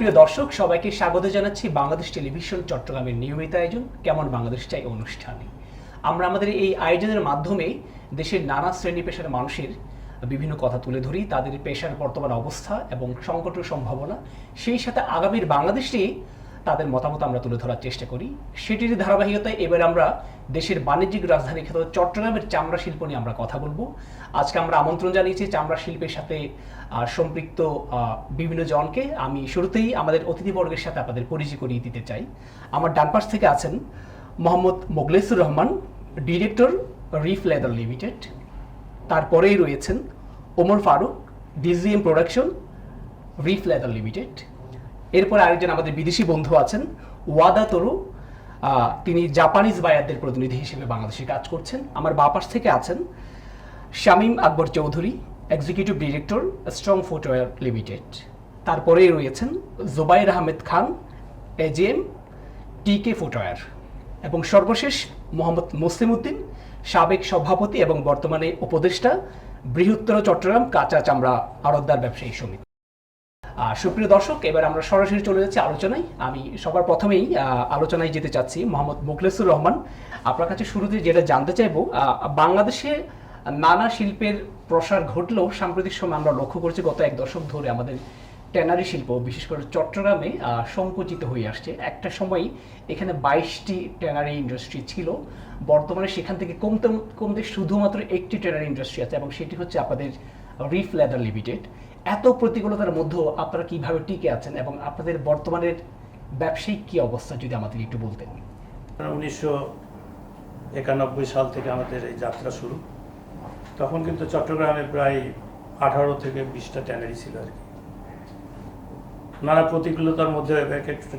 সুপ্রিয় দর্শক, সবাইকে স্বাগত জানাচ্ছি বাংলাদেশ টেলিভিশন চট্টগ্রামের নিয়মিত আয়োজন, কেমন বাংলাদেশ চাই অনুষ্ঠানে। আমরা আমাদের এই আয়োজনের মাধ্যমে দেশের নানা শ্রেণি পেশার মানুষের বিভিন্ন কথা তুলে ধরি, তাদের পেশার বর্তমান অবস্থা এবং সংকট সম্ভাবনা, সেই সাথে আগামীর বাংলাদেশ নিয়ে তাদের মতামত আমরা তুলে ধরার চেষ্টা করি। সেটির ধারাবাহিকতায় এবার আমরা দেশের বাণিজ্যিক রাজধানী খ্যাত চট্টগ্রামের চামড়া শিল্প নিয়ে আমরা কথা বলব। আজকে আমরা আমন্ত্রণ জানিয়েছি চামড়া শিল্পের সাথে সম্পৃক্ত বিভিন্ন জনকে আমি শুরুতেই আমাদের অতিথিবর্গের সাথে আপনাদের পরিচয় করিয়ে দিতে চাই। আমার ডান পাশ থেকে আছেন Mohammad Moglesur Rahman, director Reef leather limited. তারপরেই রয়েছেন Omar Faruk, DGM production, Reef leather limited. এরপর আরেকজন আমাদের বিদেশি বন্ধু আছেন, ওয়াদা তরু তিনি জাপানিজ বায়ারদের প্রতিনিধি হিসেবে বাংলাদেশে কাজ করছেন। আমার বাপাস থেকে আছেন Shamim Akbar Chowdhury executive director strong footwear limited তারপরেই রয়েছেন Zobair Ahmed Khan AJM TK footwear এবং সর্বশেষ মোহাম্মদ মুসলিম উদ্দিন সাবেক সভাপতি এবং বর্তমানে উপদেষ্টা বৃহত্তর চট্টগ্রাম কাঁচা চামড়া আড়তদার ব্যবসায়ী সমিতি। সুপ্রিয় দর্শক, এবার আমরা সরাসরি চলে যাচ্ছি আলোচনায়। আমি সবার প্রথমেই আলোচনায় যেতে চাচ্ছি মোহাম্মদ মুখলেসুর রহমান। আপনার কাছে শুরুতে যেটা জানতে চাইব বাংলাদেশে নানা শিল্পের প্রসার ঘটলেও সাম্প্রতিক সময় আমরা লক্ষ্য করছি গত এক দশক ধরে আমাদের ট্যানারি শিল্প, বিশেষ করে চট্টগ্রামে সংকুচিত হয়ে আসছে। একটা সময় এখানে বাইশটি ট্যানারি ইন্ডাস্ট্রি ছিল। বর্তমানে সেখান থেকে কমতে কমতে শুধুমাত্র একটি ট্যানারি ইন্ডাস্ট্রি আছে এবং সেটি হচ্ছে আপনাদের রিফ লেদার লিমিটেড। এত প্রতিকূলতার মধ্যেও আপনারা কীভাবে টিকে আছেন এবং আপনাদের বর্তমানের ব্যবসায়িক কী অবস্থা, যদি আমাদের একটু বলতেন? উনিশশো একানব্বই সাল থেকে আমাদের এই যাত্রা শুরু। তখন কিন্তু চট্টগ্রামে প্রায় আঠারো থেকে বিশটা ট্যানারি ছিল আর কি। নানা প্রতিকূলতার মধ্যে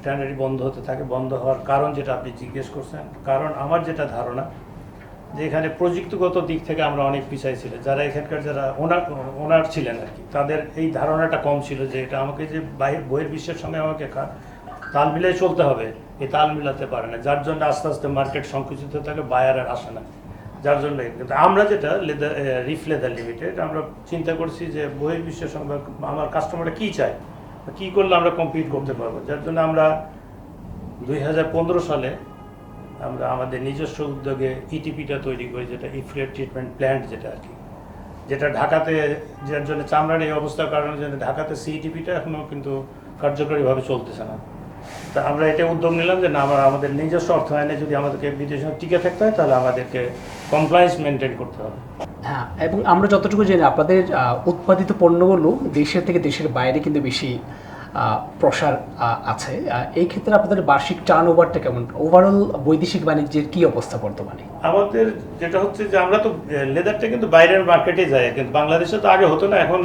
ট্যানারি বন্ধ হতে থাকে, বন্ধ হওয়ার কারণ যেটা আপনি জিজ্ঞেস করছেন, কারণ আমার যেটা ধারণা যে এখানে প্রযুক্তিগত দিক থেকে আমরা অনেক পিছাই ছিলাম। যারা এখানকার যারা ওনার ওনার ছিলেন আর কি, তাদের এই ধারণাটা কম ছিল যে এটা আমাকে যে বাইরের বইয়ের বিশ্বের সঙ্গে আমাকে তাল মিলাই চলতে হবে। এই তাল মিলাতে পারে না, যার জন্য আস্তে আস্তে মার্কেট সংকুচিত থাকে বায়ার আর আসে না। যার জন্য কিন্তু আমরা যেটা লেদার রিফ লেদার লিমিটেড, আমরা চিন্তা করছি যে বইয়ের বিশ্বের সঙ্গে আমার কাস্টমাররা কী চায়? কী করলে আমরা কম্পিট করতে পারব? যার জন্য আমরা দুই হাজার পনেরো সালে আমরা আমাদের নিজস্ব উদ্যোগে ইটিপিটা তৈরি করি, যেটা ইফ্লেট ট্রিটমেন্ট প্ল্যান্ট যেটা আর কি। যেটা ঢাকাতে, যার জন্য চামড়ার এই অবস্থার কারণে জন্য ঢাকাতে সিইটিপিটা এখনও কিন্তু কার্যকরীভাবে চলতেছে না। তা আমরা এটা উদ্যোগ নিলাম যে না, আমরা আমাদের নিজস্ব অর্থায়নে যদি আমাদেরকে বিদেশে টিকে থাকতে হয়, তাহলে আমাদেরকে কমপ্লায়েন্স মেনটেন করতে হবে। হ্যাঁ এবং আমরা যতটুকু জানি আপনাদের উৎপাদিত পণ্যগুলো দেশের থেকে দেশের বাইরে কিন্তু বেশি প্রসার আছে। এই ক্ষেত্রে আপনাদের বার্ষিক টার্ন ওভারটা কেমন? ওভারঅল বৈদেশিক বাণিজ্যের কি অবস্থা বর্তমানে? আমাদের যেটা হচ্ছে যে আমরা তো লেদারটা কিন্তু বাইরের মার্কেটে যাই কিন্তু বাংলাদেশে তো আগে হতো না এখন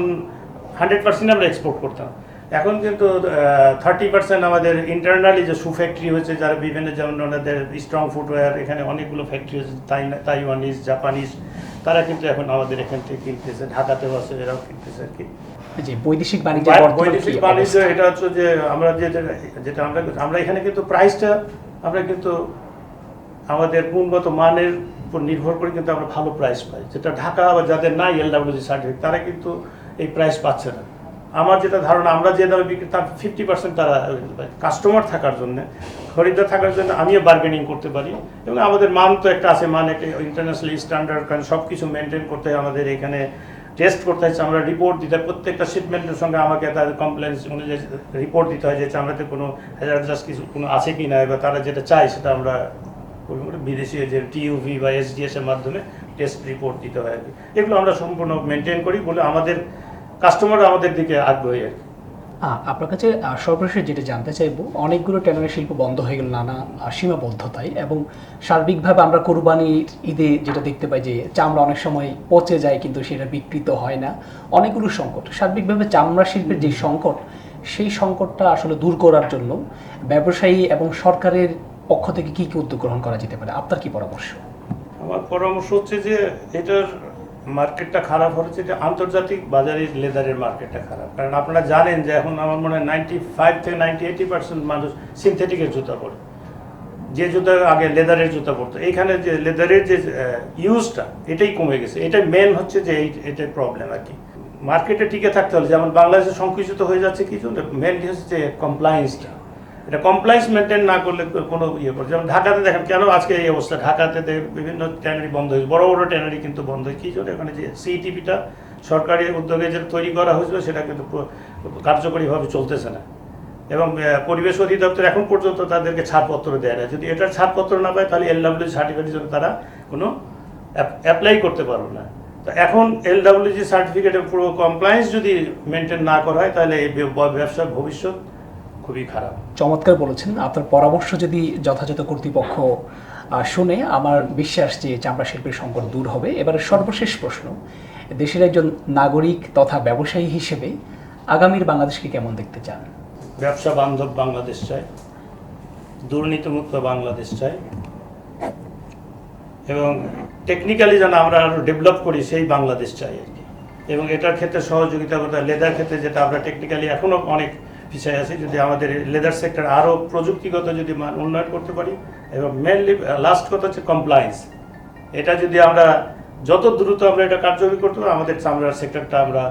হান্ড্রেড পার্সেন্ট আমরা এক্সপোর্ট করতাম। এখন কিন্তু থার্টি পার্সেন্ট আমাদের ইন্টারনালি যে শু ফ্যাক্টরি হয়েছে যারা বিভিন্ন যেমন ওনাদের স্ট্রং ফুটওয়্যার এখানে অনেকগুলো ফ্যাক্টরি হয়েছে তাই তাইওয়ানিজ জাপানিজ তারা কিন্তু এখন আমাদের এখান থেকে কিনতেছে ঢাকাতেও আছে এরাও কিনতেছে আর কি। বৈদেশিক বাণিজ্য- বৈদেশিক বাণিজ্য এটা হচ্ছে যে আমরা যেটা যেটা আমরা আমরা এখানে কিন্তু প্রাইসটা আমরা কিন্তু আমাদের গুণগত মানের উপর নির্ভর করে কিন্তু আমরা ভালো প্রাইস পাই। যেটা ঢাকা বা যাদের নাই এলডাব্লিউজি সার্টিফিকেট তারা কিন্তু এই প্রাইস পাচ্ছে না। আমার যেটা ধারণা, আমরা যে দামে বিক্রি তার ফিফটি পার্সেন্ট তারা কাস্টমার থাকার জন্য, খরিদ্দার থাকার জন্য আমিও বার্গেনিং করতে পারি। এবং আমাদের মান তো একটা আছে, মান একটা ইন্টারন্যাশনাল স্ট্যান্ডার্ড কারণ সব কিছু মেনটেন করতে হয়, আমাদের এখানে টেস্ট করতে হচ্ছে আমরা রিপোর্ট দিতে প্রত্যেকটা শিপমেন্টের সঙ্গে আমাকে তাদের কমপ্লেন্স অনুযায়ী রিপোর্ট দিতে হয় যে চামড়াতে কোনো হ্যাজার্ডাস কিছু কোনো আছে কি না, বা তারা যেটা চায় সেটা আমরা বিদেশি যে টিউভি বা এসডিএস এর মাধ্যমে টেস্ট রিপোর্ট দিতে হয় আর কি। এগুলো আমরা সম্পূর্ণ মেনটেন করি বলে আমাদের কাস্টমার আমাদের দিকে আগ্রহী আর কি। আপনার কাছে সর্বশেষ যেটা জানতে চাইব অনেকগুলো ট্যানারি শিল্প বন্ধ হয়ে গেল নানা সীমাবদ্ধতায় এবং সার্বিকভাবে আমরা কোরবানির ঈদে যেটা দেখতে পাই যে চামড়া অনেক সময় পচে যায় কিন্তু সেটা বিকৃত হয় না। অনেকগুলো সংকট। সার্বিকভাবে চামড়া শিল্পের যে সংকট সেই সংকটটা আসলে দূর করার জন্য ব্যবসায়ী এবং সরকারের পক্ষ থেকে কি কি উদ্যোগ গ্রহণ করা যেতে পারে? আপনার কি পরামর্শ? আমার পরামর্শ হচ্ছে যে এটার মার্কেটটা খারাপ হচ্ছে যে আন্তর্জাতিক বাজারে লেদারের মার্কেটটা খারাপ। কারণ আপনারা জানেন যে এখন আমার মনে হয় নাইনটি ফাইভ থেকে নাইনটি এইটি পার্সেন্ট মানুষ সিনথেটিকের জুতা পরে। যে জুতা আগে লেদারের জুতা পরতো। এইখানে যে লেদারের যে ইউজটা এটাই কমে গেছে। এটাই মেন হচ্ছে যে এই, এটাই প্রবলেম আর কি। মার্কেটে টিকে থাকতে হলে, যেমন বাংলাদেশে সংকুচিত হয়ে যাচ্ছে কি জন্য মেনলি হচ্ছে যে কমপ্লায়েন্সটা এটা কমপ্লায়েন্স মেনটেন না করলে কোনো ইয়ে করে যেমন ঢাকাতে দেখেন, কেন আজকে এই অবস্থা? ঢাকাতে বিভিন্ন ট্যানারি বন্ধ হয়েছে। বড় বড় ট্যানারি কিন্তু বন্ধ হয়েছে। কী জন্য? এখানে যে সিইটিপিটা সরকারি উদ্যোগে যে তৈরি করা হয়েছিল, সেটা কিন্তু কার্যকরীভাবে চলতেছে না। এবং পরিবেশ অধিদপ্তর এখন পর্যন্ত তাদেরকে ছাড়পত্র দেয় না। যদি এটার ছাড়পত্র না পায়, তাহলে এলডাব্লিউ সার্টিফিকেটের জন্য তারা কোনো অ্যাপ্লাই করতে পারবে না। তো এখন এলডাব্লিউজি সার্টিফিকেটের পুরো কমপ্লায়েন্স যদি মেনটেন না করা হয়, তাহলে এই ব্য- ব্যবসার ভবিষ্যৎ খুবই খারাপ। চমৎকার বলেছেন। আপনার পরামর্শ যদি যথাযথ কর্তৃপক্ষ শুনে আমার বিশ্বাস যে চামড়া শিল্পের সংকট দূর হবে এবারে সর্বশেষ প্রশ্ন দেশের একজন নাগরিক তথা ব্যবসায়ী হিসেবে আগামীর বাংলাদেশকে কেমন দেখতে চান? ব্যবসা বান্ধব বাংলাদেশ চাই দুর্নীতিমুক্ত বাংলাদেশ চাই এবং টেকনিক্যালি যেন আমরা আরও ডেভেলপ করি সেই বাংলাদেশ চাই আর কি। এবং এটার ক্ষেত্রে সহযোগিতা করতে লেদার ক্ষেত্রে যেটা আমরা টেকনিক্যালি এখনও অনেক পিছিয়ে আছি যদি আমাদের লেদার সেক্টর আরও প্রযুক্তিগত যদি উন্নয়ন করতে পারি, এবং মেনলি লাস্ট কথা হচ্ছে কমপ্লায়েন্স এটা যদি আমরা যত দ্রুত আমরা এটা কার্যকরী করতে পারি, আমাদের চামড়ার সেক্টরটা আমরা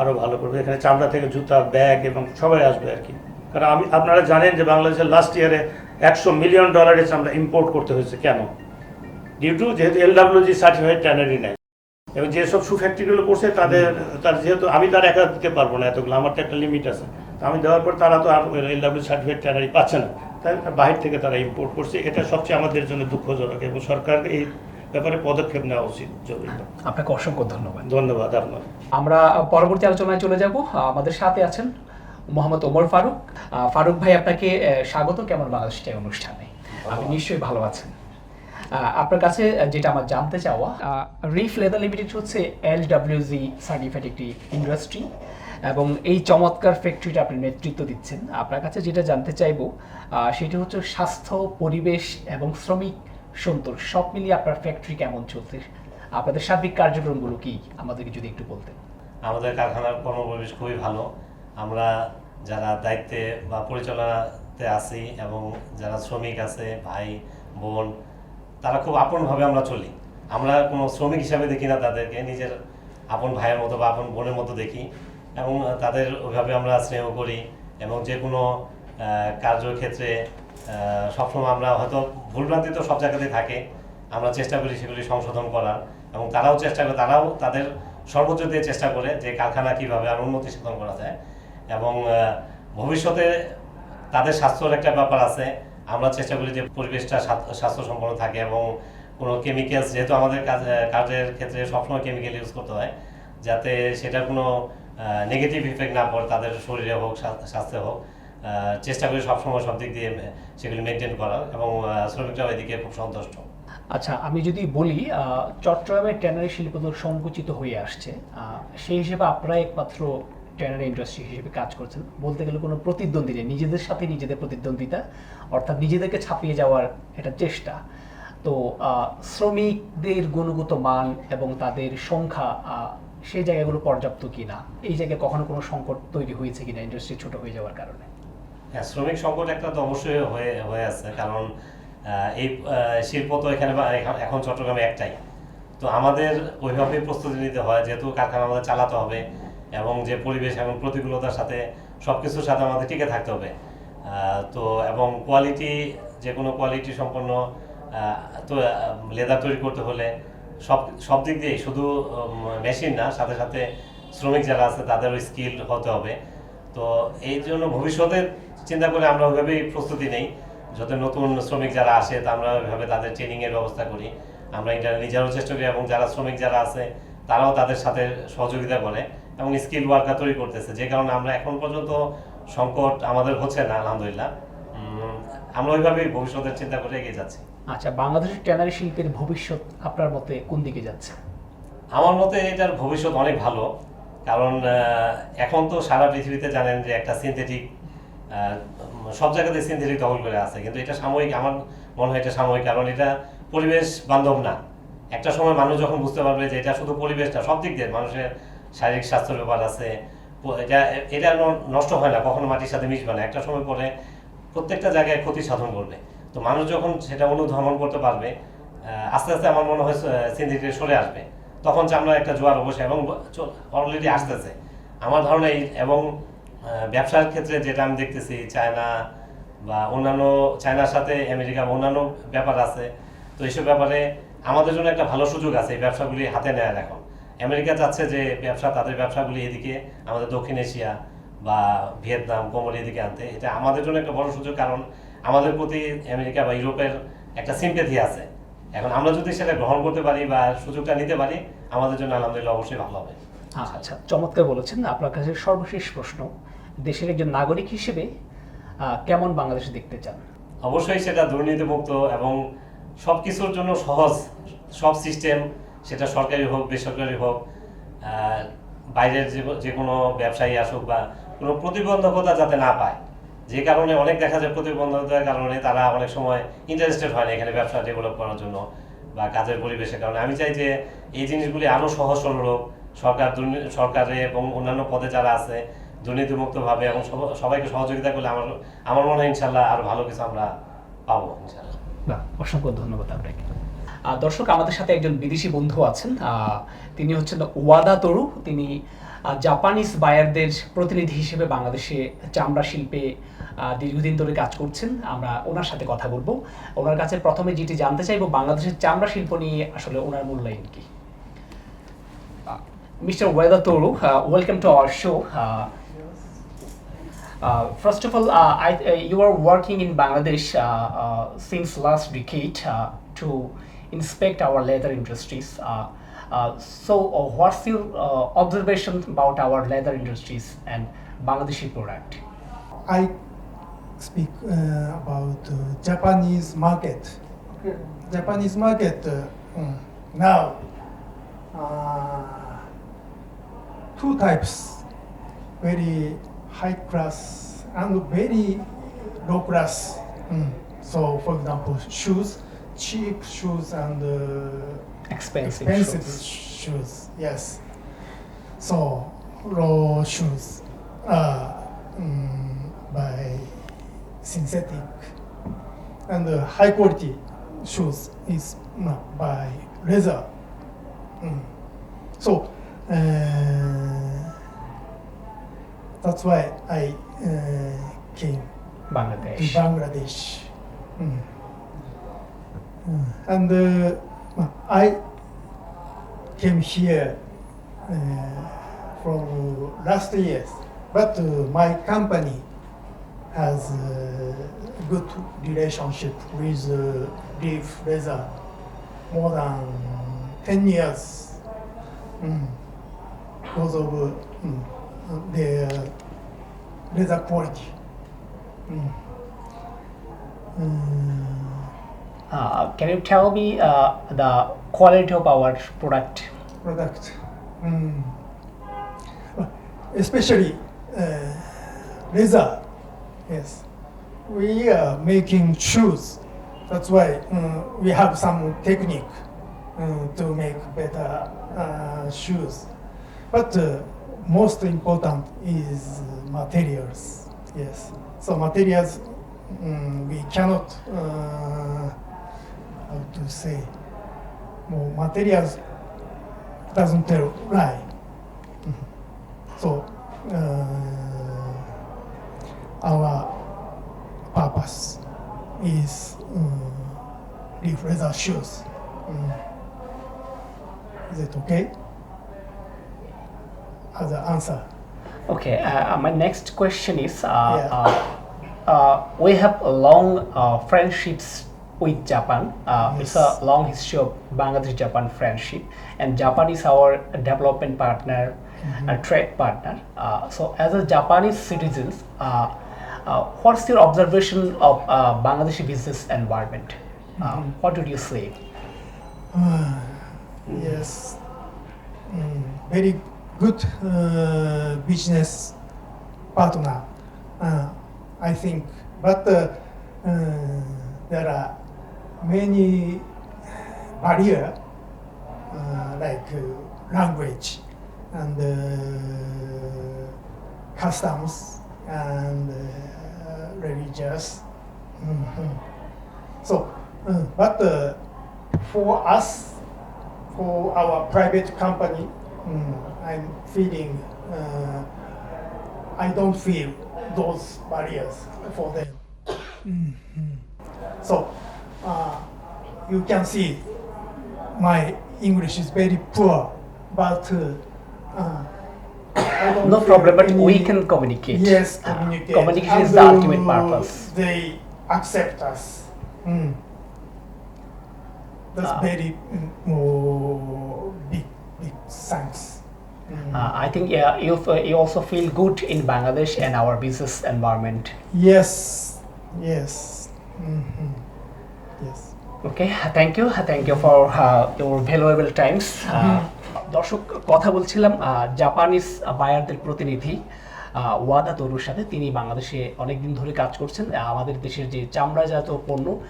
আরও ভালো করব। এখানে চামড়া থেকে জুতা ব্যাগ এবং সবাই আসবে আর কি। কারণ আমি, আপনারা জানেন যে বাংলাদেশের লাস্ট ইয়ারে একশো মিলিয়ন ডলারের চামড়া ইম্পোর্ট করতে হয়েছে। কেন? ডিউ টু যেহেতু এলডাব্লিউজি সার্টিফাইড ট্যানারি নেয় এবং যেসব সু ফ্যাক্টরিগুলো করছে, তাদের, তার যেহেতু, আমি তার একা দিতে পারব না এতগুলো, আমার তো একটা লিমিট আছে। আমি দেওয়ার পর তারা তো আর এলডাব্লিউ সার্টিফাইড ট্যানারি পাচ্ছে না। তাই বাহির থেকে তারা ইম্পোর্ট করছে। এটা সবচেয়ে আমাদের জন্য দুঃখজনক এবং সরকার এই ব্যাপারে পদক্ষেপ নেওয়া উচিত জরুরি। আপনাকে অসংখ্য ধন্যবাদ। ধন্যবাদ আপনার আমরা পরবর্তী আলোচনায় চলে যাব। আমাদের সাথে আছেন মোহাম্মদ ওমর ফারুক। ফারুক ভাই আপনাকে স্বাগত। কেমন বাংলাদেশ অনুষ্ঠানে? আপনি নিশ্চয়ই ভালো আছেন। আপনার কাছে যেটা আমার জানতে চাওয়া রিফ লেদার লিমিটেড হচ্ছে এল ডাব্লিউজি সার্টিফাইড একটি ইন্ডাস্ট্রি এবং এই চমৎকার ফ্যাক্টরিটা আপনি নেতৃত্ব দিচ্ছেন। আপনার কাছে যেটা জানতে চাইব সেটি হচ্ছে স্বাস্থ্য, পরিবেশ এবং শ্রমিক সন্তোষ। সব মিলিয়ে আপনার ফ্যাক্টরি কেমন চলছে? আপনাদের সার্বিক কার্যক্রমগুলো কি? আমাদেরকে যদি একটু বলতেন। আমাদের কারখানার কর্মপরিবেশ খুবই ভালো। আমরা যারা দায়িত্বে বা পরিচালনাতে আছি এবং যারা শ্রমিক আছে, ভাই, বোন, তারা খুব আপনভাবে আমরা চলি। আমরা কোনো শ্রমিক হিসাবে দেখি না তাদেরকে। নিজের আপন ভাইয়ের মতো বা আপন বোনের মতো দেখি। এবং তাদের ওইভাবে আমরা স্নেহ করি এবং যে কোনো কার্যক্ষেত্রে সবসময় আমরা হয়তো ভুলভ্রান্তি তো সব জায়গাতেই থাকে, আমরা চেষ্টা করি সেগুলি সংশোধন করার এবং তারাও চেষ্টা করে, তারাও তাদের সর্বোচ্চ দিয়ে চেষ্টা করে যে কারখানা কীভাবে আর উন্নতি সাধন করা যায় এবং ভবিষ্যতে তাদের স্বাস্থ্যর একটা ব্যাপার আছে, আমরা চেষ্টা করি যে পরিবেশটা স্বাস্থ্য সম্পন্ন থাকে এবং কোনো কেমিক্যালস যেহেতু আমাদের কাজ কাজের ক্ষেত্রে সবসময় কেমিক্যাল ইউজ করতে হয়, যাতে সেটা কোনো নেগেটিভ ইফেক্ট না পড়ে, তাদের শরীরে হোক স্বা- স্বাস্থ্যে হোক চেষ্টা করি সবসময় সব দিক দিয়ে সেগুলি মেনটেন করা এবং শ্রমিকরাও এদিকে খুব সন্তুষ্ট। আচ্ছা আমি যদি বলি চট্টগ্রামের ট্যানারি শিল্প তো সংকুচিত হয়ে আসছে। সেই হিসেবে আপনারা একমাত্র ট্যানারি ইন্ডাস্ট্রি হিসেবে কাজ করছেন। বলতে গেলে কোনো প্রতিদ্বন্দ্বী নেই। নিজেদের সাথে নিজেদের প্রতিদ্বন্দ্বিতা, অর্থাৎ নিজেদেরকে ছাপিয়ে যাওয়ার একটা চেষ্টা। তো শ্রমিকদের গুণগত মান এবং তাদের সংখ্যা সেই জায়গাগুলো পর্যাপ্ত কিনা? এই জায়গায় কখনো কোনো সংকট তৈরি হয়েছে কিনা ইন্ডাস্ট্রি ছোট হয়ে যাওয়ার কারণে? হ্যাঁ শ্রমিক সংকট একটা তো অবশ্যই হয়ে হয়ে আছে। কারণ এই শিল্প তো এখানে এখন চট্টগ্রামে একটাই। তো আমাদের ওইভাবেই প্রস্তুতি নিতে হয়, যেহেতু কারখানা আমাদের চালাতে হবে এবং যে পরিবেশ এবং প্রতিকূলতার সাথে সব কিছুর সাথে আমাদের টিকে থাকতে হবে। তো, এবং কোয়ালিটি যে কোনো কোয়ালিটি সম্পন্ন তো লেদার তৈরি করতে হলে সব সব দিক দিয়েই, শুধু মেশিন না, সাথে সাথে শ্রমিক যারা আছে তাদেরও স্কিল হতে হবে। তো এই জন্য ভবিষ্যতে চিন্তা করে আমরা ওইভাবেই প্রস্তুতি নেই। যাতে নতুন শ্রমিক যারা আসে, তা আমরা ওইভাবে তাদের ট্রেনিং এর ব্যবস্থা করি। আমরা এটা নিজেরাও চেষ্টা করি এবং যারা শ্রমিক যারা আছে, তারাও তাদের সাথে সহযোগিতা করে এবং স্কিল ওয়ার্কার তৈরি করতেছে। যে কারণে আমরা এখন পর্যন্ত সংকট আমাদের হচ্ছে না, আলহামদুলিল্লাহ। আমরা ওইভাবেই ভবিষ্যতের চিন্তা করে এগিয়ে যাচ্ছি। আচ্ছা বাংলাদেশের ট্যানারি শিল্পের ভবিষ্যৎ আপনার মতে কোন দিকে যাচ্ছে? আমার মতে এটার ভবিষ্যৎ অনেক ভালো, কারণ এখন তো সারা পৃথিবীতে জানেন যে একটা সিনথেটিক সব জায়গাতে সিনথেটিক দখল করে আছে, কিন্তু এটা সাময়িক, আমার মনে হয় এটা সাময়িক, কারণ এটা পরিবেশ বান্ধব না। একটা সময় মানুষ যখন বুঝতে পারবে যে এটা শুধু পরিবেশটা সব দিক দিয়ে মানুষের শারীরিক স্বাস্থ্যের ব্যাপার আছে এটা এটা নষ্ট হয় না, কখনো মাটির সাথে মিশবে না, একটা সময় পরে প্রত্যেকটা জায়গায় ক্ষতি সাধন করবে। তো মানুষ যখন সেটা অনুধাবন করতে পারবে আস্তে আস্তে আমার মনে হয় সিনথেটিক সরে আসবে। তখন চামড়ার একটা জোয়ার অবশ্যই এবং অলরেডি আসতেছে। আমার ধারণা এই এবং ব্যবসার ক্ষেত্রে যেটা আমি দেখতেছি, চায়না বা অন্যান্য, চায়নার সাথে আমেরিকা অন্যান্য ব্যাপার আছে, তো এইসব ব্যাপারে আমাদের জন্য একটা ভালো সুযোগ আছে এই ব্যবসাগুলি হাতে নেওয়ার এখন। আমেরিকা চাচ্ছে যে ব্যবসা, তাদের ব্যবসাগুলি এদিকে, আমাদের দক্ষিণ এশিয়া বা ভিয়েতনাম কোমল এদিকে আনতে। এটা আমাদের জন্য একটা বড় সুযোগ, কারণ আমাদের প্রতি আমেরিকা বা ইউরোপের একটা সিম্পেথি আছে। এখন আমরা যদি সেটা গ্রহণ করতে পারি বা সুযোগটা নিতে পারি আমাদের জন্য আলহামদুলিল্লাহ অবশ্যই ভালো হবে। আচ্ছা চমৎকার বলেছেন। আপনার কাছে সর্বশেষ প্রশ্ন দেশের একজন নাগরিক হিসেবে কেমন বাংলাদেশ দেখতে চান? অবশ্যই সেটা দুর্নীতিমুক্ত এবং সব কিছুর জন্য সহজ সব সিস্টেম সেটা সরকারি হোক বেসরকারি হোক বাইরের যে যে কোনো ব্যবসায়ী আসুক বা কোনো প্রতিবন্ধকতা যাতে না পায়। যে কারণে অনেক দেখা যায় প্রতিবন্ধকতার কারণে তারা অনেক সময় ইন্টারেস্টেড হয় না এখানে ব্যবসা ডেভেলপ করার জন্য বা কাজের পরিবেশের কারণে। আমি চাই যে এই জিনিসগুলি আরও সহজ সরল হোক সরকার সরকারে এবং অন্যান্য পদে যারা আছে দুর্নীতিমুক্তভাবে এবং সবাইকে সহযোগিতা করলে আমার আমার মনে হয় ইনশাল্লাহ আরও ভালো কিছু আমরা পাবো ইনশাল্লাহ। অসংখ্য ধন্যবাদ আপনাকে। দর্শক আমাদের সাথে একজন বিদেশি বন্ধু আছেন। তিনি হচ্ছেন ওয়াদা তরু। তিনি জাপানিজ বায়ারদের প্রতিনিধি হিসেবে বাংলাদেশে চামড়া শিল্পে দীর্ঘদিন ধরে কাজ করছেন আমরা ওনার সাথে কথা বলব ওনার কাছে প্রথমে যেটি জানতে চাইব বাংলাদেশের চামড়া শিল্প নিয়ে আসলে ওনার মূল্যায়ন কি Mr. Toru, uh, welcome to our show. Uh, uh, first of all, uh, I, uh, you are working in Bangladesh uh, uh, since last decade uh, to inspect our leather industries. Uh, uh, so, uh, what's your uh, observation about our leather industries and Bangladeshi product? I speak uh, about uh, Japanese market. Okay. Japanese market uh, mm, now uh, two types, very high class and very low class. Mm. So, for example, shoes, cheap shoes and uh, Expensive. expensive shoes. shoes. Yes. So low shoes uh, mm, by synthetic and uh, high quality shoes is by leather. Mm. So uh, that's why I uh, came to Bangladesh. Bangladesh. Mm. Mm. And uh, I came here uh, from last year, but uh, my company has a good relationship with uh, Leaf Leather more than 10 years mm. because of uh, mm, their leather quality. Mm. Uh, can you tell me uh, the quality of our product? product. Mm. Especially uh, leather. Yes. We are making shoes. That's why mm, we have some technique mm, to make better uh, shoes. But uh, most important is materials. Yes. So materials mm, we cannot uh, how to say more materials doesn't tell lie. So uh, our purpose is um, leaf leather shoes. Mm. Is it okay? As an answer. Okay, uh, my next question is uh, Yeah. uh, uh, we have a long uh, friendships with Japan. Uh, It's a long history of Bangladesh Japan friendship, and Japan is our development partner, a trade partner. Uh, so, as a Japanese citizens, uh, uh, what's your observation of uh, Bangladeshi business environment? Uh, What would you say? Uh, yes, Mm, very good uh, business partner, uh, I think. But uh, uh, there are many barrier uh, like uh, language and uh, customs and uh, religious. Mhm. So, uh, but uh, for us for our private company, mm, I'm feeling uh, I don't feel those barriers for them. Mhm. So uh, you can see my English is very poor, but uh, uh, I don't no problem, but we can communicate. Yes, ah, communicate. communication is the ultimate purpose. They accept us. Hmm. Ah. Mm. That's very oh, big, big thanks. Mm. Uh, I think yeah, you, you also feel good in Bangladesh and our business environment. Yes, yes, mm-hmm. yes. Okay, thank you, thank you for uh, your valuable times. Mm -hmm. দর্শক কথা বলছিলাম Japanese বায়ারদের প্রতিনিধি। ওয়াদা তরুর সাথে তিনি বাংলাদেশে অনেক দিন ধরে কাজ করছেন। আমাদের দেশের যে চামড়াজাত পণ্য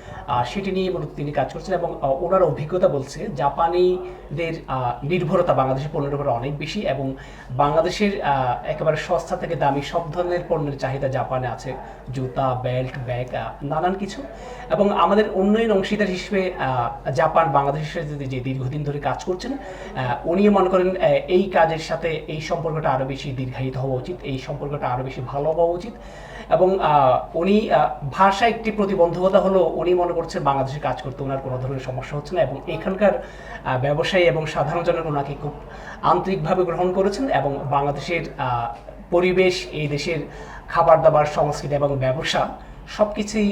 সেটি নিয়ে মূলত তিনি কাজ করছেন এবং ওনার অভিজ্ঞতা বলছে জাপানিদের নির্ভরতা বাংলাদেশের পণ্যের উপরে অনেক বেশি এবং বাংলাদেশের একেবারে সস্তা থেকে দামি সব ধরনের পণ্যের চাহিদা জাপানে আছে। জুতা, বেল্ট, ব্যাগ নানান কিছু এবং আমাদের উন্নয়ন অংশীদার হিসেবে জাপান বাংলাদেশের যে- দীর্ঘদিন ধরে কাজ করছেন উনিও মনে করেন এই কাজের সাথে এই সম্পর্কটা আরও বেশি দীর্ঘায়িত হওয়া উচিত, এই সম্পর্কটা আরও বেশি ভালো হওয়া উচিত। এবং উনি ভাষা একটি প্রতিবন্ধকতা হলো, উনি মনে করছেন বাংলাদেশে কাজ করতে ওনার কোনো ধরনের সমস্যা হচ্ছে না এবং এখানকার ব্যবসায়ী এবং সাধারণ জনগণ ওনাকে খুব আন্তরিকভাবে গ্রহণ করেছেন এবং বাংলাদেশের পরিবেশ, এই দেশের খাবার দাবার, সংস্কৃতি এবং ব্যবসা সব কিছুই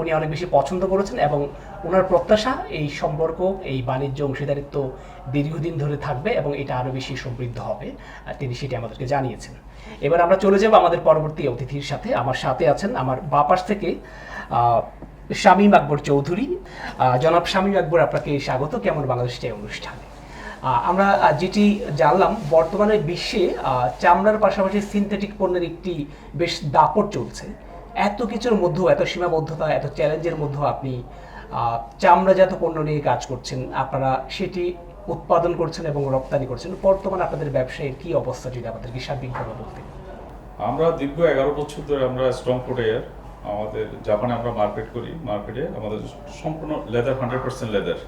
উনি অনেক বেশি পছন্দ করেছেন এবং ওনার প্রত্যাশা এই সম্পর্ক, এই বাণিজ্য অংশীদারিত্ব দীর্ঘদিন ধরে থাকবে এবং এটা আরও বেশি সমৃদ্ধ হবে। তিনি সেটি আমাদেরকে জানিয়েছেন। এবার আমরা চলে যাব আমাদের পরবর্তী অতিথির সাথে। আমার সাথে আছেন আমার বাপাস থেকে শামীম আকবর চৌধুরী। জনাব শামীম আকবর, আপনাকে স্বাগত। কেমন বাংলাদেশ চাই অনুষ্ঠানে? আমরা যেটি জানলাম, বর্তমানে বিশ্বে চামড়ার পাশাপাশি সিনথেটিক পণ্যের একটি বেশ দাপট চলছে। এত কিছুর মধ্যেও, এত সীমাবদ্ধতা, এত চ্যালেঞ্জের মধ্যেও আপনি চামড়াজাত পণ্য নিয়ে কাজ করছেন। আপনারা সেটি উৎপাদন করছেন এবং রপ্তানি করছেন। বর্তমানে আপনাদের ব্যবসায়ের কি অবস্থা যদি আমাদেরকে সার্বিকভাবে বলতেন? আমরা দীর্ঘ এগারো বছর ধরে আমরা স্ট্রং ফুটওয়্যার আমাদের জাপানে আমরা মার্কেট করি মার্কেটে আমাদের সম্পূর্ণ লেদার হান্ড্রেড পার্সেন্ট লেদার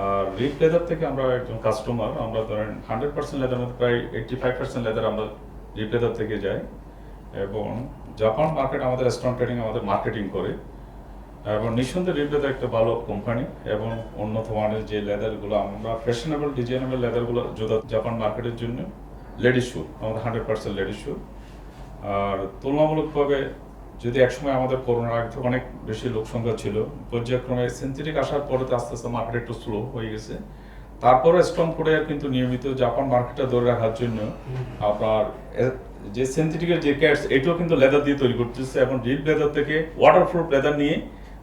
আর রিপ লেদার থেকে আমরা একজন কাস্টমার আমরা ধরেন হান্ড্রেড পার্সেন্ট লেদার মধ্যে প্রায় এইটটি ফাইভ পার্সেন্ট লেদার আমরা রিপ লেদার থেকে যাই। এবং জাপান মার্কেট আমাদের স্ট্রং ট্রেডিং আমাদের মার্কেটিং করে। এবং নিঃসন্দেহে রিপ লেদার একটা ভালো কোম্পানি এবং উন্নত মানের যে লেদারগুলো আমরা ফ্যাশনেবল ডিজাইনেবল লেদারগুলো জাপান মার্কেটের জন্য লেডিস শু আমাদের হান্ড্রেড পার্সেন্ট লেডিস শু আর তুলনামূলকভাবে যদি একসময় আমাদের করোনার আগে অনেক বেশি লোক সংখ্যা ছিল পর্যায়ক্রমে সেন্থেটিক আসার পরে তো আস্তে আস্তে মার্কেট একটু স্লো হয়ে গেছে। তারপরে স্ট্রং করে কিন্তু নিয়মিত জাপান মার্কেটটা ধরে রাখার জন্য আপনার যে সিনথেটিকের যে ক্যাটস এটাও কিন্তু লেদার দিয়ে তৈরি করতেছে এবং ডিপ লেদার থেকে ওয়াটারপ্রুফ লেদার নিয়ে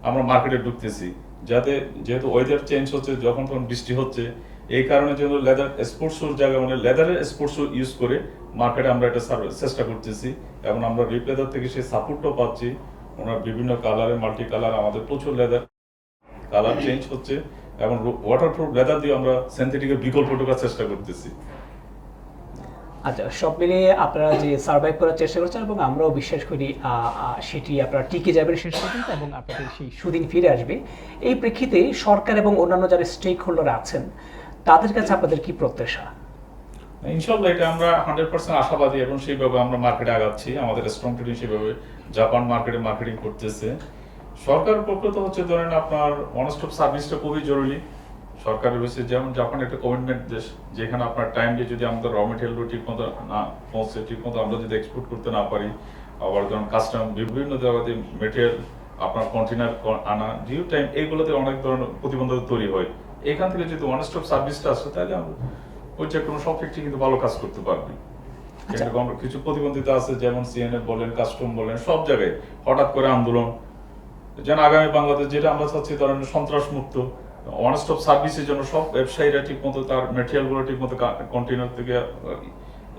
আমরা মার্কেটে ঢুকতেছি। যাতে যেহেতু ওয়েদার চেঞ্জ হচ্ছে, যখন তখন বৃষ্টি হচ্ছে, এই কারণে যেন লেদার স্পোর্টস শুর জায়গায় মানে লেদারের স্পোর্টস শু ইউজ করে মার্কেটে আমরা এটা চেষ্টা করতেছি। এবং আমরা রিপ লেদার থেকে সেই সাপোর্টটাও পাচ্ছি। ওনার বিভিন্ন কালারে মাল্টি কালার আমাদের প্রচুর লেদার কালার চেঞ্জ হচ্ছে। এবং ওয়াটারপ্রুফ লেদার দিয়ে আমরা সিনথেটিকের বিকল্প ঢোকার চেষ্টা করতেছি। আচ্ছা সব মিলিয়ে আপনারা যে সার্ভাইভ করার চেষ্টা করছেন এবং আমরাও বিশ্বাস করি সেটি আপনারা টিকে যাবেন শেষ পর্যন্ত এবং আপনাদের সেই সুদিন ফিরে আসবে। এই প্রেক্ষিতে সরকার এবং অন্যান্য যারা স্টেক হোল্ডার আছেন, তাদের কাছে আপনাদের কি প্রত্যাশা? ইনশাল্লাহ এটা আমরা হান্ড্রেড পার্সেন্ট আশাবাদী এবং সেইভাবে আমরা মার্কেটে আগাচ্ছি। আমাদের স্ট্রং ট্রেডিং সেভাবে জাপান মার্কেটে মার্কেটিং করতেছে। সরকারের পক্ষ তো হচ্ছে ধরেন আপনার ওয়ান স্টপ সার্ভিসটা খুবই জরুরি। সরকারের বেশি যেমন জাপান একটা কমিটমেন্ট দেশ যেখানে আপনার টাইমলি যদি আমাদের র মেটেরিয়াল ঠিক মতো না পৌঁছে ঠিক মতো আমরা যদি এক্সপোর্ট করতে না পারি আবার ধরুন কাস্টম বিভিন্ন জায়গাতে মেটেরিয়াল আপনার কন্টেনার আনা ডিউ টাইম এইগুলোতে অনেক ধরনের প্রতিবন্ধকতা তৈরি হয়। এখান থেকে যদি ওয়ান স্টপ সার্ভিসটা আসে তাহলে আমরা পর্যায়ক্রমে সব থেকে কিন্তু ভালো কাজ করতে পারবে। কিন্তু কিছু প্রতিবন্ধিতা আছে যেমন সিএনএফ বলেন কাস্টম বলেন সব জায়গায় হঠাৎ করে আন্দোলন। যেন আগামী বাংলাদেশ যেটা আমরা চাচ্ছি ধরেন সন্ত্রাস মুক্ত ওয়ান স্টপ সার্ভিসের জন্য সব ব্যবসায়ীরা ঠিক মতো তার মেটেরিয়ালগুলো ঠিক মতো কন্টেনার থেকে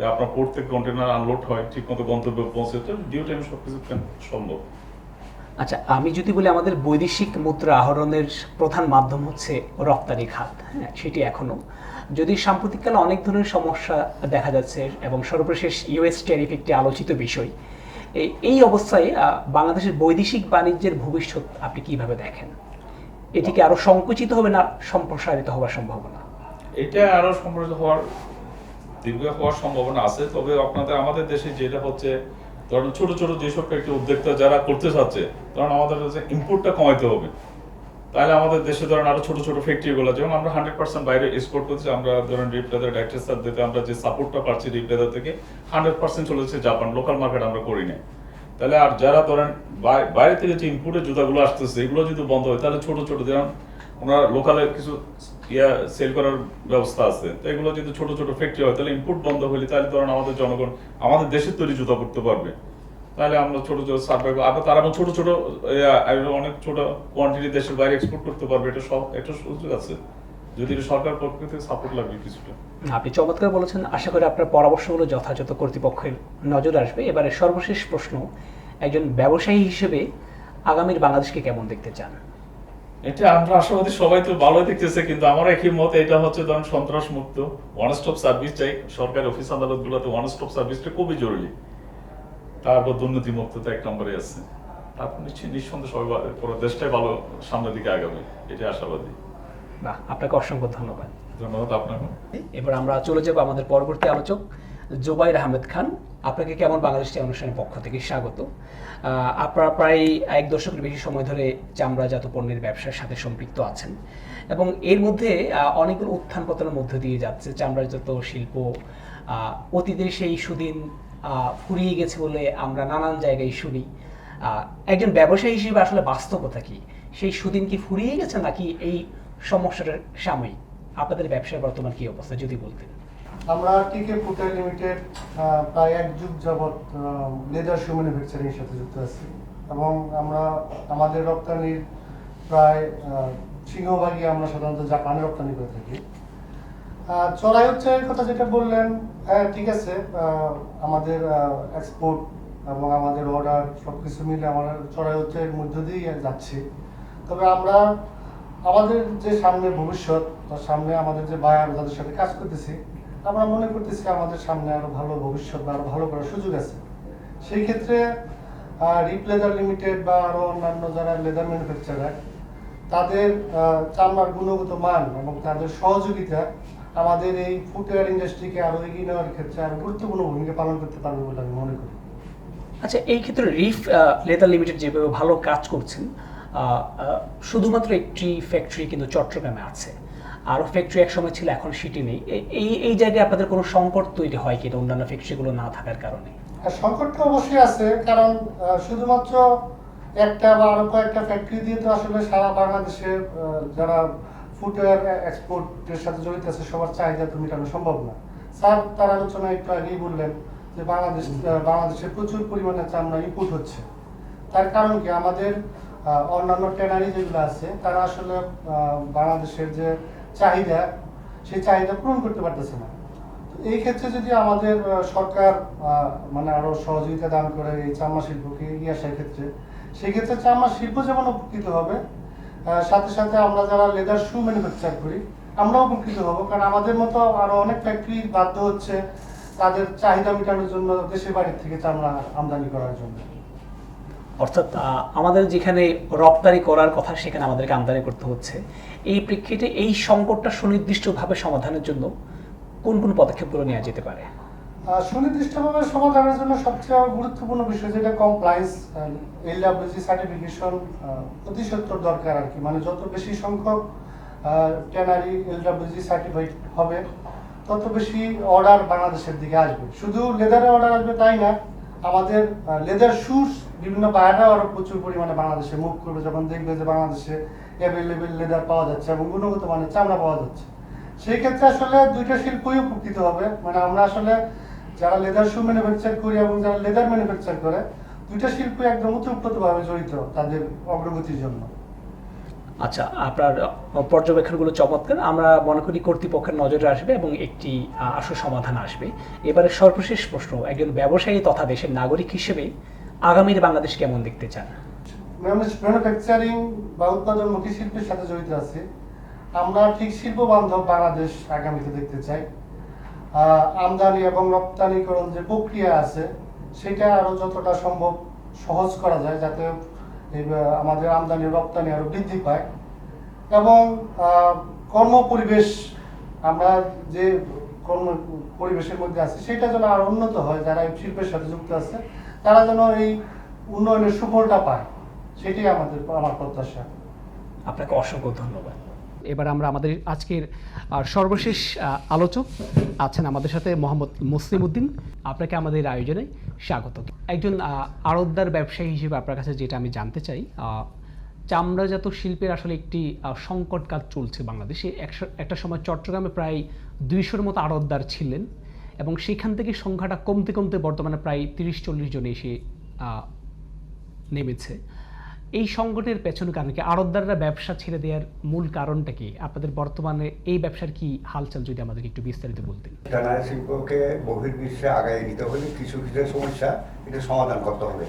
আপনার পোর্ট থেকে কন্টেনার আনলোড হয়, ঠিক মতো গন্তব্যে পৌঁছে তো ডিউ টাইম সব কিছু সম্ভব? আচ্ছা আমি যদি বলি আমাদের বৈদেশিক মুদ্রা আহরণের প্রধান মাধ্যম হচ্ছে রপ্তানি খাত হ্যাঁ সেটি এখনও। যদি সাম্প্রতিককালে অনেক ধরনের সমস্যা দেখা যাচ্ছে এবং সর্বশেষ ইউএস ট্যারিফ একটি আলোচিত বিষয় এই- অবস্থায় বাংলাদেশের বৈদেশিক বাণিজ্যের ভবিষ্যৎ আপনি কীভাবে দেখেন? এটি কি আরও সংকুচিত হবে না, সম্প্রসারিত হওয়ার সম্ভাবনা। এটা আরও সম্প্রসারিত হওয়ার, দীর্ঘ হওয়ার সম্ভাবনা আছে, তবে আপনাদের, আমাদের দেশে যেটা হচ্ছে, ধরেন ছোট ছোট যেসব একটি উদ্যোক্তা যারা করতে চাচ্ছে, ধরেন আমাদের হচ্ছে ইম্পোর্টটা কমাইতে হবে। তাহলে আমাদের দেশে ধরেন আরও ছোট ছোট ফ্যাক্টরিগুলো যেমন আমরা হান্ড্রেড পার্সেন্ট বাইরে এক্সপোর্ট করছি আমরা ধরেন রিপ্লেদার ডাইরেক্টর স্যার দিতে, আমরা যে সাপোর্টটা পাচ্ছি রিপ্লেদার থেকে হান্ড্রেড পার্সেন্ট চলেছে জাপান লোকাল মার্কেট আমরা করি না তাহলে আর যারা ধরেন বাইরে থেকে যে ইম্পোর্টের জুতাগুলো আসতেছে, এগুলো যদি বন্ধ হয়, তাহলে ছোট ছোট যেমন ওনার লোকালে কিছু ইয়া সেল করার ব্যবস্থা আছে, তো এগুলো যদি ছোট ছোট ফ্যাক্টরি হয়, তাহলে ইম্পোর্ট বন্ধ হলে তাহলে ধরেন আমাদের জনগণ, আমাদের দেশের তৈরি জুতা করতে পারবে। তাহলে আমরা ছোট ছোট সার্ভে আবার তারা ছোট ছোট অনেক ছোট কোয়ান্টিটি দেশের বাইরে এক্সপোর্ট করতে পারবে, এটা সব একটা সুযোগ আছে। যদি সরকার পক্ষ থেকে সাপোর্ট লাগবে কিছুটা। আপনি চমৎকার বলেছেন। আশা করি আপনার পরামর্শগুলো যথাযথ কর্তৃপক্ষের নজর আসবে। এবারে সর্বশেষ প্রশ্ন একজন ব্যবসায়ী হিসেবে আগামীর বাংলাদেশকে কেমন দেখতে চান? এটা আমরা আশাবাদী সবাই তো ভালোই দেখতেছে কিন্তু আমার একই মত এটা হচ্ছে ধরেন সন্ত্রাস মুক্ত ওয়ান স্টপ সার্ভিস চাই। সরকারি অফিস আদালত গুলোতে ওয়ান স্টপ সার্ভিসটা খুবই জরুরি। তারপর দুর্নীতি মুক্ততা এক নম্বরে আছে। তারপর নিশ্চয়ই নিঃসন্দেহে সবাই পুরো দেশটাই ভালো সামনের দিকে আগাবে এটা আশাবাদী। বাহ আপনাকে অসংখ্য ধন্যবাদ। ধন্যবাদ আপনাকে। এবার আমরা চলে যাব আমাদের পরবর্তী আলোচক জুবাইর আহমেদ খান। আপনাকে কেমন বাংলাদেশ অনুষ্ঠানের পক্ষ থেকে স্বাগত। আপনারা প্রায় এক দশকের বেশি সময় ধরে চামড়াজাত পণ্যের ব্যবসার সাথে সম্পৃক্ত আছেন এবং এর মধ্যে অনেকগুলো উত্থান পতনের মধ্য দিয়ে যাচ্ছে চামড়াজাত শিল্প। আহ, অতীতে সেই সুদিন আহ, ফুরিয়ে গেছে বলে আমরা নানান জায়গায় শুনি। আহ, একজন ব্যবসায়ী হিসেবে আসলে বাস্তবতা কি? সেই সুদিন কি ফুরিয়ে গেছে নাকি এই সমস্যাটার সাময়িক। আপনাদের ব্যবসার বর্তমান কি অবস্থা, যদি বলতেন। আমরা টিকে ফুটার লিমিটেড প্রায় এক যুগ যাবৎ লেদার শু ম্যানুফ্যাকচারিং এর সাথে যুক্ত আছি। এবং আমরা, আমাদের রপ্তানির প্রায় সিংহভাগই আমরা সাধারণত জাপানে রপ্তানি করে থাকি। চড়াই হচ্ছে কথা যেটা বললেন হ্যাঁ ঠিক আছে আমাদের এক্সপোর্ট এবং আমাদের অর্ডার সব কিছু মিলে আমাদের চড়াই এর মধ্য দিয়েই যাচ্ছে। তবে আমরা আমাদের যে সামনে ভবিষ্যৎ তার সামনে আমাদের যে বায়ার যাদের সাথে কাজ করতেছি, আমরা মনে করতেছি আমাদের সামনে আরও ভালো ভবিষ্যৎ বা আরও ভালো করার সুযোগ আছে। সেই ক্ষেত্রে রিপ লেদার লিমিটেড বা আরও অন্যান্য যারা লেদার ম্যানুফ্যাকচারার তাদের চামড়ার গুণগত মান এবং তাদের সহযোগিতা আমাদের এই ফুটওয়্যার ইন্ডাস্ট্রিকে আরও এগিয়ে নেওয়ার ক্ষেত্রে আরও গুরুত্বপূর্ণ ভূমিকা পালন করতে পারবে বলে আমি মনে করি। আচ্ছা এই ক্ষেত্রে রিফ লেদার লিমিটেড যেভাবে ভালো কাজ করছেন শুধুমাত্র একটি ফ্যাক্টরি কিন্তু চট্টগ্রামে আছে। আরও ফ্যাক্টরি এক সময় ছিল, এখন সেটি নেই। এই এই জায়গায় আপনাদের কোনো সংকট তৈরি হয় কিনা অন্যান্য ফ্যাক্টরিগুলো না থাকার কারণে? আর সংকটটা অবশ্যই আছে, কারণ শুধুমাত্র একটা বা আরও কয়েকটা ফ্যাক্টরি দিয়ে তো আসলে সারা বাংলাদেশে যারা ফুটওয়্যার এক্সপোর্টের সাথে জড়িত আছে, সবার চাহিদা তো মেটানো সম্ভব না। স্যার, তার আলোচনা একটু আগেই বললেন যে বাংলাদেশ বাংলাদেশে প্রচুর পরিমাণে চামড়া ইনপুট হচ্ছে। তার কারণ কি? আমাদের অন্যান্য ট্যানারি যেগুলো আছে, তারা আসলে বাংলাদেশের যে চাহিদা, সেই চাহিদা পূরণ করতে পারতেছে না। এই ক্ষেত্রে যদি আমাদের সরকার মানে আরও সহযোগিতা দান করে এই চামড়া শিল্পকে এগিয়ে আসার ক্ষেত্রে, সেক্ষেত্রে চামড়া শিল্প যেমন উপকৃত হবে সাথে সাথে আমরা যারা লেদার শু ম্যানুফ্যাকচার করি, আমরাও উপকৃত হব। কারণ আমাদের মতো আরও অনেক ফ্যাক্টরি বাধ্য হচ্ছে তাদের চাহিদা মেটানোর জন্য দেশের বাড়ির থেকে চামড়া আমদানি করার জন্য। অর্থাৎ আমাদের যেখানে রপ্তানি করার কথা সেখানে আমাদেরকে আমদানি করতে হচ্ছে। এই প্রেক্ষিতে এই সংকটটা সুনির্দিষ্টভাবে সমাধানের জন্য কোন কোন পদক্ষেপগুলো নেওয়া যেতে পারে? সুনির্দিষ্টভাবে সমাধানের জন্য সবচেয়ে গুরুত্বপূর্ণ বিষয় যেটা কমপ্লায়েন্স এলডাব্লিউজি সার্টিফিকেশন অতি সত্তর দরকার আর কি। মানে যত বেশি সংখ্যক ট্যানারি এলডাব্লিউজি সার্টিফাইড হবে, তত বেশি অর্ডার বাংলাদেশের দিকে আসবে। শুধু লেদারে অর্ডার আসবে তাই না, আমাদের লেদার শুজ বিভিন্ন বায়াররা আরও প্রচুর পরিমাণে বাংলাদেশে মুভ করবে যখন দেখবে যে বাংলাদেশে অ্যাভেলেবেল লেদার পাওয়া যাচ্ছে এবং গুণগত মানের চামড়া পাওয়া যাচ্ছে। সেই ক্ষেত্রে আসলে দুইটা শিল্পই উপকৃত হবে। মানে আমরা আসলে যারা লেদার শু ম্যানুফ্যাকচার করি এবং যারা লেদার ম্যানুফ্যাকচার করে, দুইটা শিল্পই একদম ওতপ্রোতভাবে জড়িত তাদের অগ্রগতির জন্য। আচ্ছা আপনার পর্যবেক্ষণগুলো চমৎকার। আমরা মনে করি কর্তৃপক্ষের নজরে আসবে এবং একটি আসল সমাধান আসবে। এবারে সর্বশেষ প্রশ্ন, একজন ব্যবসায়ী তথা দেশের নাগরিক হিসেবে আগামীর বাংলাদেশ কেমন দেখতে চান? ম্যানুফ্যাকচারিং বা উৎপাদনমুখী শিল্পের সাথে জড়িত আছি। আমরা ঠিক শিল্প বান্ধব বাংলাদেশ আগামীতে দেখতে চাই। আমদানি এবং রপ্তানিকরণ যে প্রক্রিয়া আছে, সেটা আরও যতটা সম্ভব সহজ করা যায় যাতে আমাদের আমদানি রপ্তানি আরও বৃদ্ধি পায়। এবং কর্ম পরিবেশ আমরা যে কর্ম, পরিবেশের মধ্যে আছি, সেটা যেন আর উন্নত হয়, যারা শিল্পের সাথে যুক্ত আছে তারা যেন এই উন্নয়নের সুফলটা পায় সেটাই আমাদের আমার প্রত্যাশা। আপনাকে অসংখ্য ধন্যবাদ। এবার আমরা আমাদের আজকের সর্বশেষ আলোচক আছেন আমাদের সাথে মোহাম্মদ মুসলিম উদ্দিন। আপনাকে আমাদের আয়োজনে স্বাগত। একজন আড়তদার ব্যবসায়ী হিসেবে আপনার কাছে যেটা আমি জানতে চাই আহ, চামড়াজাত শিল্পের আসলে একটি সংকট কাজ চলছে বাংলাদেশে। একশো একটা সময় চট্টগ্রামে প্রায় দুইশোর মতো আড়তদার ছিলেন। এবং সেখান থেকে সংখ্যাটা কমতে কমতে বর্তমানে প্রায় তিরিশ চল্লিশ জন এসে নেমেছে। এই সংকটের পেছনে কারণ কি? আড়তদাররা ব্যবসা ছেড়ে দেওয়ার মূল কারণটা কি? আপনাদের বর্তমানে এই ব্যবসার কি হালচাল যদি আমাদেরকে একটু বিস্তারিত বলতেন? টানা শিল্পকে বহির্বিশ্বে আগায় নিতে হলে কিছু কিছু সমস্যা এটা সমাধান করতে হবে।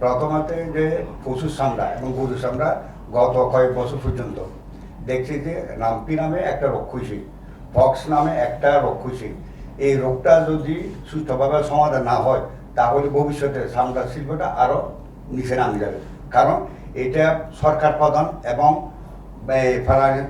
প্রথমত যে পশুর চামড়া এবং গরুর চামড়া গত কয়েক বছর পর্যন্ত দেখছি যে রামপি নামে একটা রক্ষসী ফক্স নামে একটা রক্ষসী এই রোগটা যদি সুস্থভাবে সমাধান না হয়, তাহলে ভবিষ্যতে চামড়া শিল্পটা আরও নিচে নামে যাবে। কারণ এটা সরকার প্রধান এবং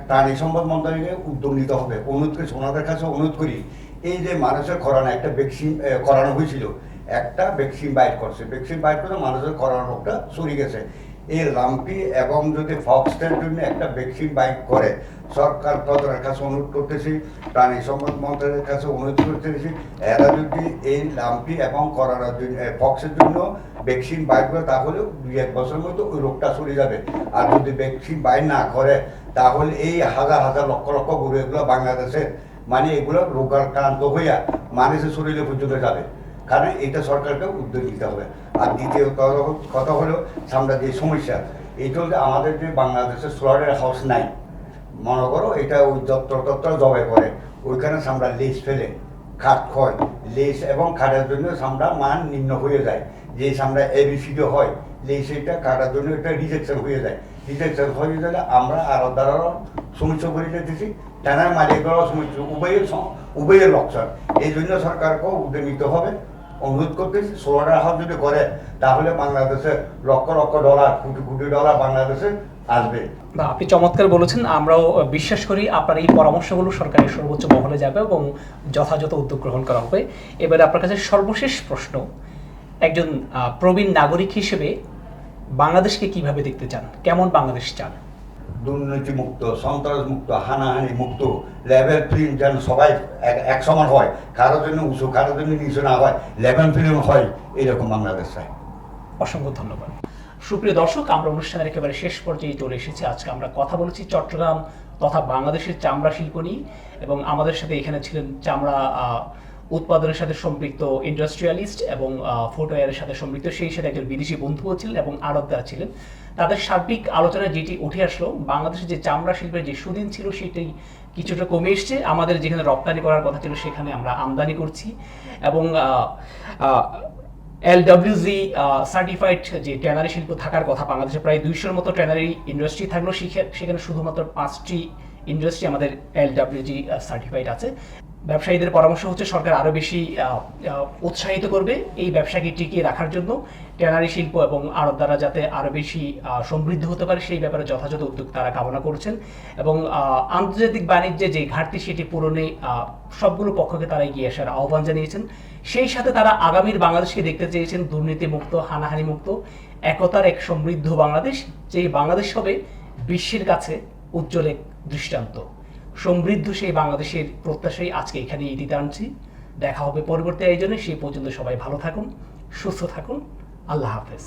প্রাণী- সম্পদ মন্ত্রণালয়ে উদ্যোগ নিতে হবে। অনুরোধ করি, ওনাদের কাছে অনুরোধ করি, এই যে মানুষের করোনা, একটা ভ্যাকসিন করানো হয়েছিল, একটা ভ্যাকসিন বাইর করছে। ভ্যাকসিন বাইর করে মানুষের করোনা রোগটা সরে গেছে। এই লাম্পি এবং যদি ফক্সের জন্য একটা ভ্যাকসিন বাইক করে, সরকার প্রধানের কাছে অনুরোধ করতেছি, প্রাণী সম্পদ মন্ত্রণালয়ের কাছে অনুরোধ করতেছি, এরা যদি এই লাম্পি এবং করোনার জন্য ফক্সের জন্য ভ্যাকসিন বাইর করে, তাহলে দুই এক বছরের মধ্যে ওই রোগটা সরে যাবে। আর যদি ভ্যাকসিন বাইর না করে, তাহলে এই হাজার হাজার লক্ষ লক্ষ গরু এগুলো বাংলাদেশে মানে এগুলো রোগাক্রান্ত হইয়া মানুষের শরীরে পর্যন্ত যাবে। কারণ এটা সরকারকে উদ্যোগ নিতে হবে। আর দ্বিতীয় কথা- হলো সামনে যে সমস্যা এইটা হচ্ছে আমাদের যে বাংলাদেশের স্লটের হাউস নাই। মনে করো এটা ওই যত্র তত্র জবাই করে, ওইখানে সামরা লেস ফেলে, খাট খয়, লেস এবং খাটের জন্য সামরা মান নিম্ন হয়ে যায়। যে সামরা এবিসিডি হয়, লেস এটা কাটার জন্য এটা রিজেকশন হয়ে যায়। রিজেকশন হয়ে গেলে আমরা আরও দ্বারাও সমস্যা করে যেতেছি। টানার মালিকরাও সমস্যা, উভয়ের উভয়ের লক্ষণ। এই জন্য সরকারকেও উদ্যোগ নিতে হবে। অনুরোধ করতেছি সোলার হাউস যদি করে, তাহলে বাংলাদেশে লক্ষ লক্ষ ডলার, কোটি কোটি ডলার বাংলাদেশে আসবে। আপনি চমৎকার বলেছেন, আমরাও বিশ্বাস করি আপনার এই পরামর্শগুলো সরকারের সর্বোচ্চ মহলে যাবে এবং যথাযথ উদ্যোগ গ্রহণ করা হবে। এবারে আপনার কাছে সর্বশেষ প্রশ্ন, একজন প্রবীণ নাগরিক হিসেবে বাংলাদেশকে কীভাবে দেখতে চান? কেমন বাংলাদেশ চান? দুর্নীতি মুক্ত সন্ত্রাস মুক্ত হানাহানি মুক্ত লেভেল ফিল্ম যেন সবাই এক- সমান হয় কারোর জন্য উঁচু কারোর জন্য নিচু না হয়, লেভেল ফিল্ম হয়, এরকম বাংলাদেশ চাই। অসংখ্য ধন্যবাদ। সুপ্রিয় দর্শক, আমরা অনুষ্ঠানের একেবারে শেষ পর্যায়ে চলে এসেছি। আজকে আমরা কথা বলেছি চট্টগ্রাম তথা বাংলাদেশের চামড়া শিল্প নিয়ে এবং আমাদের সাথে এখানে ছিলেন চামড়া উৎপাদনের সাথে সম্পৃক্ত ইন্ডাস্ট্রিয়ালিস্ট এবং ফুটওয়্যারের সাথে সম্পৃক্ত, সেই সাথে একজন বিদেশি বন্ধুও ছিলেন এবং আড়তদার ছিলেন। তাদের সার্বিক আলোচনায় যেটি উঠে আসলো, বাংলাদেশের যে চামড়া শিল্পের যে সুদিন ছিল সেটি কিছুটা কমে এসছে। আমাদের যেখানে রপ্তানি করার কথা ছিল, সেখানে আমরা আমদানি করছি এবং এলডব্লিউজি সার্টিফাইড যে ট্যানারি শিল্প থাকার কথা, বাংলাদেশে প্রায় দুইশোর মতো ট্যানারি ইন্ডাস্ট্রি থাকলেও সেখা- সেখানে শুধুমাত্র পাঁচটি ইন্ডাস্ট্রি আমাদের এলডব্লিউজি সার্টিফাইড আছে। ব্যবসায়ীদের পরামর্শ হচ্ছে সরকার আরও বেশি উৎসাহিত করবে এই ব্যবসাকে টিকিয়ে রাখার জন্য। ট্যানারি শিল্প এবং আড়ত দ্বারা যাতে আরও বেশি সমৃদ্ধ হতে পারে সেই ব্যাপারে যথাযথ উদ্যোগ তারা কামনা করছেন। এবং আন্তর্জাতিক বাণিজ্যে যে ঘাটতি সেটি পূরণে সবগুলো পক্ষকে তারা এগিয়ে আসার আহ্বান জানিয়েছেন। সেই সাথে তারা আগামীর বাংলাদেশকে দেখতে চেয়েছেন দুর্নীতি মুক্ত হানাহানি মুক্ত একতার এক সমৃদ্ধ বাংলাদেশ যে বাংলাদেশ হবে বিশ্বের কাছে উজ্জ্বল এক দৃষ্টান্ত। সমৃদ্ধ সেই বাংলাদেশের প্রত্যাশাই আজকে এখানে ইতি টানছি দেখা হবে পরবর্তী আয়োজনে, সেই পর্যন্ত সবাই ভালো থাকুন, সুস্থ থাকুন। আল্লাহ হাফেজ।